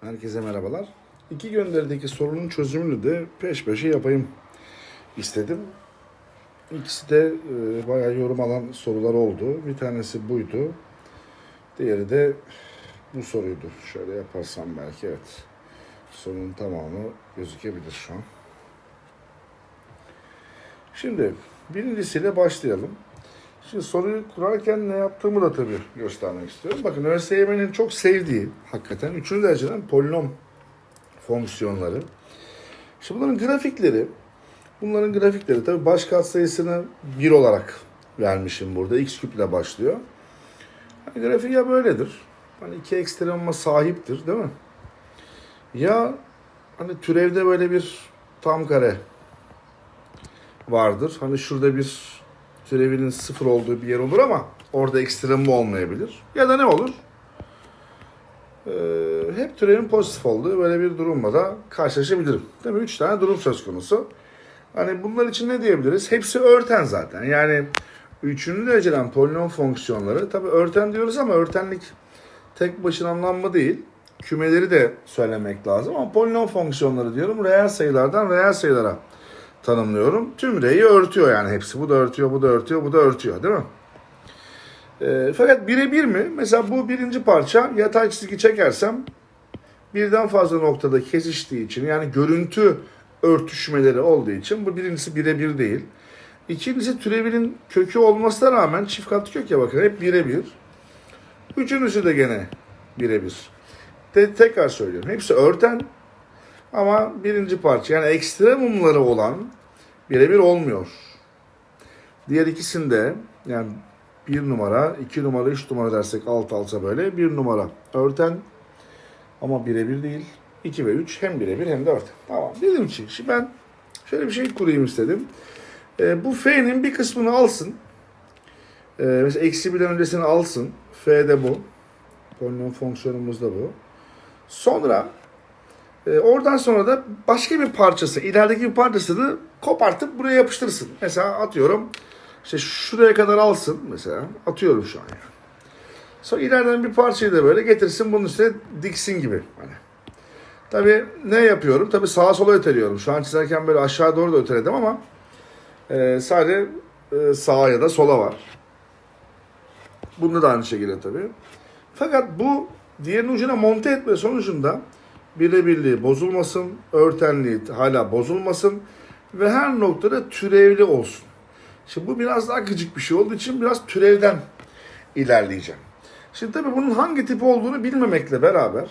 Herkese merhabalar. İki gönderideki sorunun çözümünü de peş peşe yapayım istedim. İkisi de e, bayağı yorum alan sorular oldu. Bir tanesi buydu. Diğeri de bu soruydu. Şöyle yaparsam belki evet. Sorunun tamamı gözükebilir şu an. Şimdi birincisiyle başlayalım. Şimdi soruyu kurarken ne yaptığımı da tabii göstermek istiyorum. Bakın ÖSYM'nin çok sevdiği hakikaten üçüncü dereceden polinom fonksiyonları. Şimdi bunların grafikleri, bunların grafikleri tabii baş katsayısını 1 olarak vermişim burada. X küp ile başlıyor. Hani grafik ya böyledir. Hani iki ekstremuma sahiptir değil mi? Ya hani türevde böyle bir tam kare vardır. Hani şurada bir türevinin sıfır olduğu bir yer olur ama orada ekstremi olmayabilir. Ya da ne olur? Ee, hep türevin pozitif olduğu böyle bir durumla da karşılaşabilirim. Değil mi? Üç tane durum söz konusu. Hani bunlar için ne diyebiliriz? Hepsi örten zaten. Yani üçüncü dereceden polinom fonksiyonları tabii örten diyoruz ama örtenlik tek başına anlamlı değil. Kümeleri de söylemek lazım ama polinom fonksiyonları diyorum. Reel sayılardan reel sayılara tanımlıyorum. Tüm R'yi örtüyor yani hepsi. Bu da örtüyor, bu da örtüyor, bu da örtüyor değil mi? E, fakat birebir mi? Mesela bu birinci parça yatay çizgi çekersem birden fazla noktada kesiştiği için yani görüntü örtüşmeleri olduğu için bu birincisi birebir değil. İkincisi türevinin kökü olmasına rağmen çift katlı kök ya bakın hep birebir. Üçüncüsü de gene birebir. Te- tekrar söylüyorum. Hepsi örten ama birinci parça yani ekstremumları olan birebir olmuyor. Diğer ikisinde yani bir numara, iki numara, üç numara dersek alt alta böyle bir numara örten ama birebir değil. 2 ve 3 hem birebir hem de örten. Tamam. Dedim ki şimdi ben şöyle bir şey kurayım istedim. Ee, bu f'nin bir kısmını alsın. Ee, mesela eksi birden öncesini alsın. f de bu. Polinom fonksiyonumuz da bu. Sonra e, oradan sonra da başka bir parçası, ilerideki bir parçasını kopartıp buraya yapıştırsın. Mesela atıyorum işte şuraya kadar alsın mesela. Atıyorum şu an yani. Sonra ileriden bir parçayı da böyle getirsin bunun üstüne diksin gibi. Hani. Tabii ne yapıyorum? Tabii sağa sola öteliyorum. Şu an çizerken böyle aşağı doğru da öteledim ama e, sadece e, sağa ya da sola var. Bunda da aynı şekilde tabii. Fakat bu diğerinin ucuna monte etme sonucunda birebirliği bozulmasın, örtenliği hala bozulmasın ve her noktada türevli olsun. Şimdi bu biraz daha gıcık bir şey olduğu için biraz türevden ilerleyeceğim. Şimdi tabii bunun hangi tip olduğunu bilmemekle beraber